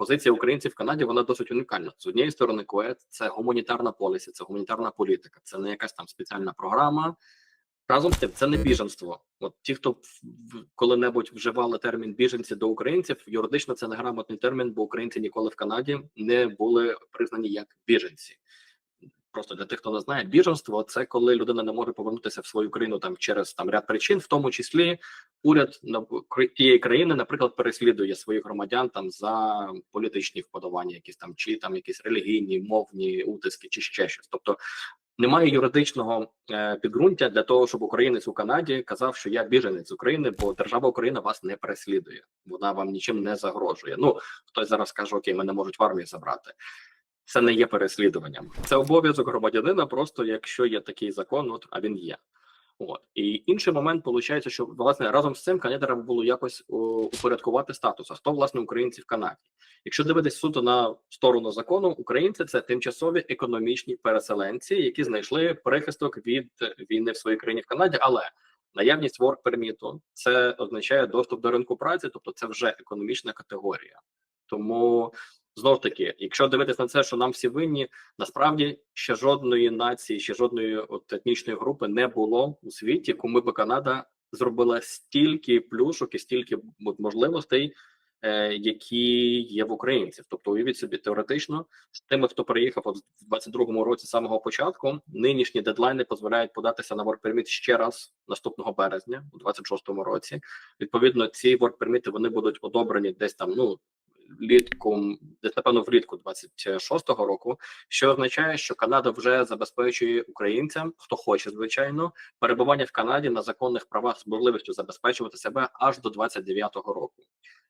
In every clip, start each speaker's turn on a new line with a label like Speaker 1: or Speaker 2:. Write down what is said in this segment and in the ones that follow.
Speaker 1: позиція українців в Канаді вона досить унікальна. З однієї сторони, КОЕД це гуманітарна полісі, це гуманітарна політика, це не якась там спеціальна програма. Разом з тим, це не біженство. От ті, хто коли-небудь вживали термін біженці до українців, юридично це неграмотний термін, бо українці ніколи в Канаді не були признані як біженці. Просто для тих, хто не знає, біженство це коли людина не може повернутися в свою країну там через там ряд причин, в тому числі уряд на тієї країни, наприклад, переслідує своїх громадян там за політичні вподобання, якісь там чи там якісь релігійні, мовні утиски, чи ще щось. Тобто немає юридичного е, підґрунтя для того, щоб українець у Канаді казав, що я біженець України, бо держава Україна вас не переслідує, вона вам нічим не загрожує. Ну хтось зараз каже, окей, мене можуть в армію забрати. Це не є переслідуванням. Це обов'язок громадянина, просто якщо є такий закон, от а він є. От і інший момент виходить, що власне разом з цим Канаді було якось упорядкувати статус. А хто власне українці в Канаді? Якщо дивитись суто на сторону закону, українці це тимчасові економічні переселенці, які знайшли прихисток від війни в своїй країні в Канаді, але наявність work перміту це означає доступ до ринку праці, тобто це вже економічна категорія. Тому знову ж таки, якщо дивитись на це, що нам всі винні, насправді ще жодної нації, ще жодної от етнічної групи не було у світі, кому би Канада зробила стільки плюшок і стільки можливостей, е, які є в українців. Тобто, уявіть собі теоретично, з тими, хто приїхав от в 22-му році з самого початку, нинішні дедлайни дозволяють податися на permit ще раз наступного березня, у 26-му році. Відповідно, ці permit, вони будуть одобрені десь там, ну влітку, десь напевно влітку 26-го року, що означає, що Канада вже забезпечує українцям, хто хоче, звичайно, перебування в Канаді на законних правах з можливістю забезпечувати себе аж до 29-го року.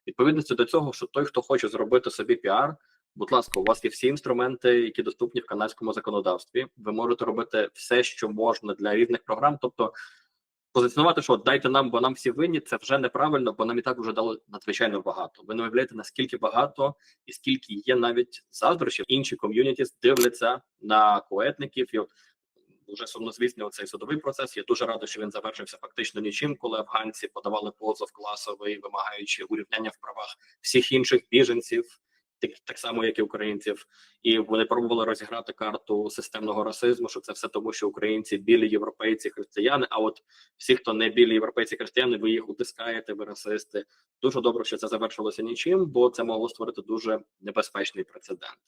Speaker 1: Відповідності до цього, що той, хто хоче зробити собі піар, будь ласка, у вас є всі інструменти, які доступні в канадському законодавстві. Ви можете робити все, що можна для різних програм, тобто. Позиціонувати, що дайте нам, бо нам всі винні, це вже неправильно, бо нам і так вже дали надзвичайно багато. Ви не уявляєте, наскільки багато і скільки є навіть заздрощів. Інші ком'юніті дивляться на коетників. І от дуже сумнозвісний оцей судовий процес. Я дуже радий, що він завершився фактично нічим, коли афганці подавали позов класовий, вимагаючи урівняння в правах всіх інших біженців. Так, так само, як і українців, і вони пробували розіграти карту системного расизму, що це все тому, що українці білі європейці, християни. А от всі, хто не білі європейці, християни, ви їх утискаєте, ви расисти. Дуже добре, що це завершилося нічим, бо це могло створити дуже небезпечний прецедент.